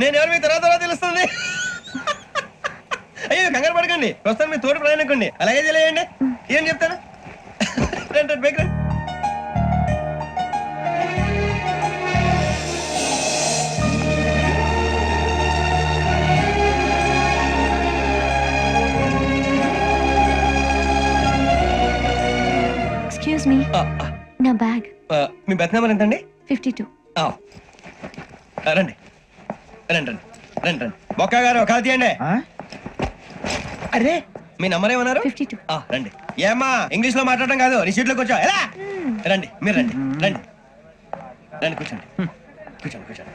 నేను ఎవరు మీ తర్వాత తర్వాత తెలుస్తుంది? అయ్యో కంగారు పడకండి. ప్రస్తుతం మీ తోటి ప్రయాణకండి అలాగే తెలియండి. ఏం చెప్తాను? రండి, రండి, బయటికి రండి. ఎక్స్క్యూజ్ మీ నా బ్యాగ్. మీ బెత్ నెంబర్ ఎంతండి? ఫిఫ్టీ టూ రండి. రండి రండి రండి రండి. బొక్క గారు కాల్ తీయండి. అరే. మీ నంబర్ ఏమన్నారు? Fifty two. ఆ, రండి. ఏమ్మా ఇంగ్లీష్లో మాట్లాడడం కాదు నీ సీట్లో కూర్చో. ఎలా? రండి మీరు రండి రండి. రండి కూర్చోండి. కూర్చోండి కూర్చోండి.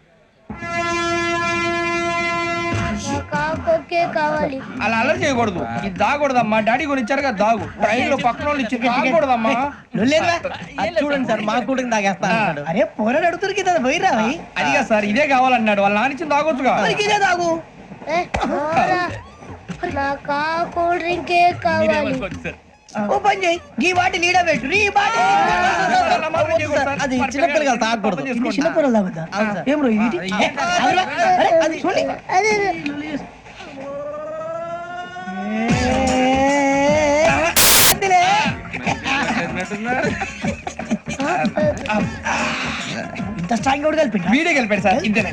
కావాలి అలా అలర్ చేయకూడదు ఇది దాగకూడదమ్మా డాడీ కొని ఇచ్చారు కదా దాగు ట్రైన్లో పక్కన వాళ్ళు ఇచ్చి దాగకూడదమ్మా చూడండి సార్ మా కూడా తాగేస్తా అన్నాడు అరే పోరాడు అడుగుతారు కదా పోయిరా. అదిగా సార్ ఇదే కావాలన్నాడు వాళ్ళ తాగొచ్చుగా మరి ఇదే. నాకు కూల్ డ్రింకే కావాలి ఓ పని చేయి ఈ వాటి లీడ పెట్టు ఈ వాటి అది చిన్నపిల్లలు తాగకూడదు ఇది చిన్న పొరలు తాగుతా ఏం రో ఇది ఏ, ఆగురా. అరే, అది చూడండి ఇంత స్ట్రాంగ్ కూడా కలిపి వీడియో సార్ ఇంతేనే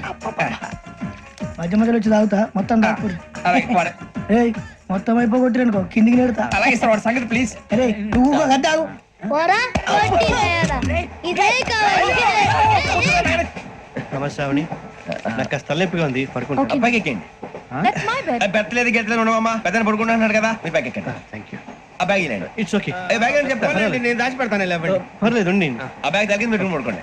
మధ్య మధ్యలో వచ్చి తాగుతా మొత్తం తాగుతుంది అలాగే వాడు- ఏయ్ మొత్తం అయిపోగొట్టిరనుకో కిందికి నేడుతా అలాగే సార్ వాడు సంగతి ప్లీజ్ అరే నువ్వు ఒక గద్ద తాగు. పోరా? కొట్టి తయారా. ఇదే కావాలి. ఇదే. ఏ, ఏ. నమస్తే శ్రావణి. నాకు కాస్త తలెప్పిగా ఉంది పడుకుంటా. అబ్బాయికి ఎక్కండి దట్స్ మై బెడ్ పెట్టలేదు గెట్టలేదు ఉండవమ్మా. పెద్దని పడుకుంటున్నాడు కదా మీ బ్యాగ్ ఎక్కండి. థ్యాంక్ యూ ఆ బ్యాగ్ ఇలాండి ఇట్స్ ఓకే ఏ బ్యాగ్ అని చెప్తాను నేను దాచి పెడతాను లేవండి. పర్లేదు ఆ బ్యాగ్ తగ్గింది పెట్టుకుని పడుకోండి.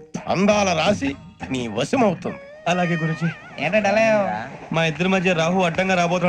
అందాల రాశి నీ వశమవుతుంది. అలాగే గురూజీ. ఏంటంటే మా ఇద్దరి మధ్య రాహు అడ్డంగా రాబోతున్నాడు